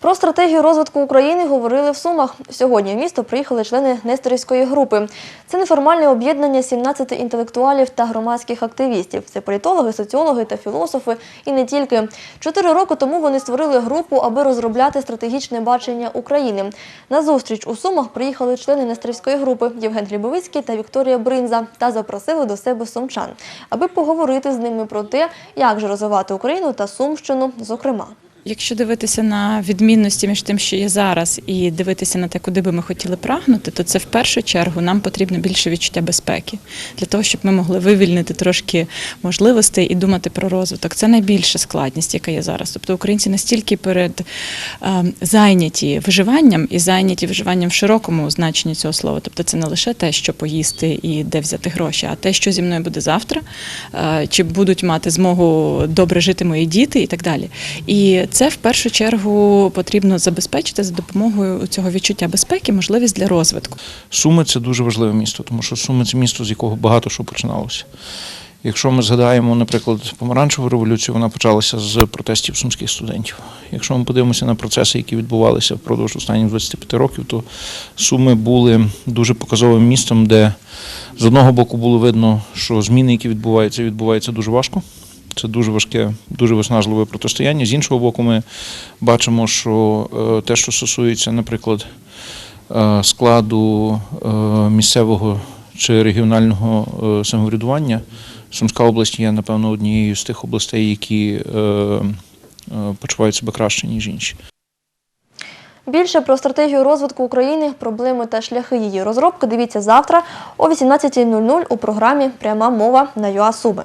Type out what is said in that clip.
Про стратегію розвитку України говорили в Сумах. Сьогодні в місто приїхали члени Несторівської групи. Це неформальне об'єднання 17 інтелектуалів та громадських активістів. Це політологи, соціологи та філософи. І не тільки. Чотири роки тому вони створили групу, аби розробляти стратегічне бачення України. На зустріч у Сумах приїхали члени Несторівської групи Євген Глібовицький та Вікторія Бринза та запросили до себе сумчан, аби поговорити з ними про те, як же розвивати Україну та Сумщину, зокрема. Якщо дивитися на відмінності між тим, що є зараз, і дивитися на те, куди би ми хотіли прагнути, то це в першу чергу нам потрібно більше відчуття безпеки для того, щоб ми могли вивільнити трошки можливостей і думати про розвиток. Це найбільша складність, яка є зараз. Тобто українці настільки перед е, зайняті виживанням і зайняті виживанням в широкому значенні цього слова. Тобто, це не лише те, що поїсти і де взяти гроші, а те, що зі мною буде завтра, е, чи будуть мати змогу добре жити мої діти і так далі. І це в першу чергу потрібно забезпечити за допомогою цього відчуття безпеки, можливість для розвитку. Суми це дуже важливе місто, тому що Суми це місто, з якого багато що починалося. Якщо ми згадаємо, наприклад, помаранчеву революцію, вона почалася з протестів сумських студентів. Якщо ми подивимося на процеси, які відбувалися впродовж останніх 25 років, то Суми були дуже показовим містом, де з одного боку було видно, що зміни, які відбуваються, відбуваються дуже важко. Це дуже важке, дуже виснажливе протистояння. З іншого боку, ми бачимо, що е, те, що стосується, наприклад, е, складу е, місцевого чи регіонального самоврядування, Сумська область є, напевно, однією з тих областей, які почувають себе краще, ніж інші. Більше про стратегію розвитку України, проблеми та шляхи її розробки дивіться завтра о 18.00 у програмі Пряма мова на ЮА Суми.